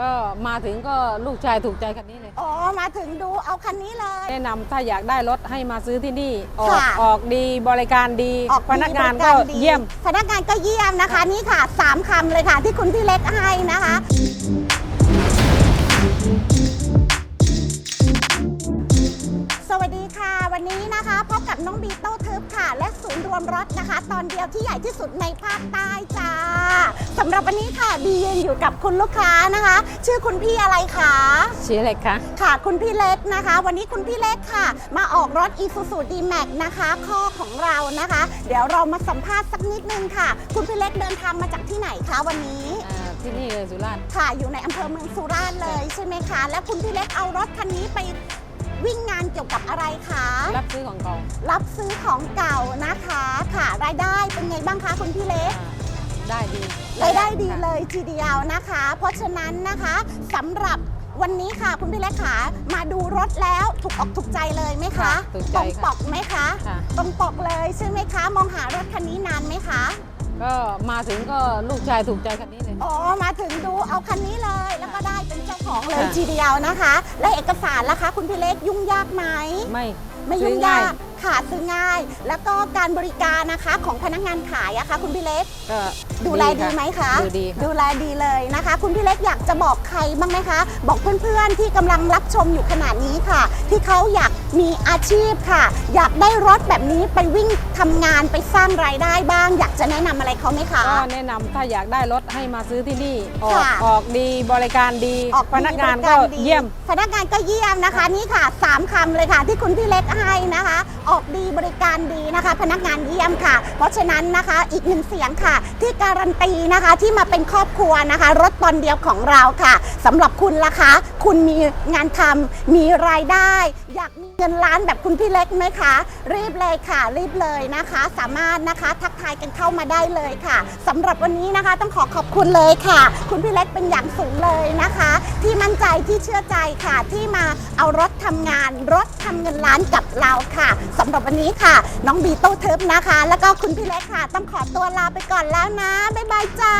ก็มาถึงก็ลูกชายถูกใจคันนี้เลย อ๋อ มาถึงดูเอาคันนี้เลย แนะนำถ้าอยากได้รถให้มาซื้อที่นี่ ออกค่ะ ออกดีบริการดีออกพนักงานดีก็บริรดีเยี่ยม พนักงานก็เยี่ยมนะคะ นี่ค่ะสามคำเลยค่ะที่คุณพี่เล็กให้นะคะ สวัสดีค่ะ วันนี้นะคะพบกับน้องบีโต้ทึบค่ะ และศูนย์รวมรถนะคะ ตอนเดียวที่ใหญ่ที่สุดในภาคใต้จ้าสำหรับวันนี้ค่ะบียืนอยู่กับคุณลูกค้านะคะ ชื่อคุณพี่อะไรคะเชียร์เล็กคะค่ะ คุณพี่เล็กนะคะ วันนี้คุณพี่เล็กค่ะ มาออกรถ Isuzu D-Max นะคะข้อของเรานะคะ เดี๋ยวเรามาสัมภาษณ์สักนิดนึงค่ะ คุณพี่เล็กเดินทางมาจากที่ไหนคะวันนี้อ่าที่นี่เลยสุราษฎร์ค่ะอยู่ในอำเภอเมืองสุราษฎร์เลยใช่ไหมคะ แล้วคุณพี่เล็กเอารถคันนี้ไปวิ่งงานเกี่ยวกับอะไรคะ รับซื้อของเก่า รับซื้อของเก่านะคะค่ะ รายได้เป็นไงบ้างคะคุณพี่เล็กอ่าได้ดีรายได้ดีค่ะเลยทีเดียวนะคะ เพราะฉะนั้นนะคะสำหรับวันนี้ค่ะคุณพี่เล็กขามาดูรถแล้วถูกอกถูกใจเลยไหมคะถูกใจตรงปค่ะกไหมคะค่ะ ตรงปกเลยใช่ไหมคะ มองหารถคันนี้นานไหมคะ ก็มาถึงก็ลูกชายถูกใจคันนี้เลย อ๋อ มาถึงดูเอา ทีเดียวนะคะ และเอกสารล่ะคะ คุณพี่เล็กยุ่งยากไหมไม่ไม่ซื้ยุ่องง่ายยาก ค่ะซื้อง่าย แล้วก็การบริการนะคะของพนักงานขายอะคะคุณพี่เล็ก ก็ดูแลดีค่ะไหมคะ ดูดีค่ะ ดูแลดีเลยนะคะ คุณพี่เล็กอยากจะบอกใครบ้างไหมคะ บอกเพื่อนๆที่กำลังรับชมอยู่ขนาดนี้ค่ะ ที่เขาอยากมีอาชีพค่ะ อยากได้รถแบบนี้ไปวิ่งทำงานไปสร้างรายได้บ้าง อยากจะแนะนำอะไรเขาไหมคะ ก็แนะนำถ้าอยากได้รถให้มาซื้อที่นี่ ออกค่ะออกดีบริการดีออกพนักงานดีก็บริรดีเยี่ยม พนักงานก็เยี่ยมนะคะนี่ค่ะสามคำเลยค่ะที่คุณพี่เล็กให้นะคะ ออกดีบริการดีนะคะ พนักงานเยี่ยมค่ะ เพราะฉะนั้นนะคะอีกหนึ่งเสียงค่ะ ที่การันตีนะคะที่มาเป็นครอบครัวนะคะ รถตอนเดียวของเราค่ะสำหรับคุณล่ะคะ คุณมีงานทำมีรายได้ อยากมีเงินล้านแบบคุณพี่เล็กไหมคะ รีบเลยค่ะ รีบเลยนะคะ สามารถนะคะทักทายกันเข้ามาได้เลยค่ะสำหรับวันนี้นะคะต้องขอขอบคุณเลยค่ะ คุณพี่เล็กเป็นอย่างสูงเลยนะคะ ที่มั่นใจที่เชื่อใจค่ะที่มาเอารถทำงานรถทำเงินล้านกับเราค่ะสำหรับวันนี้ค่ะ น้องบีโต้เทิบนะคะ แล้วก็คุณพี่เล็กค่ะ ต้องขอตัวลาไปก่อนแล้วนะ บ๊ายบายจ้า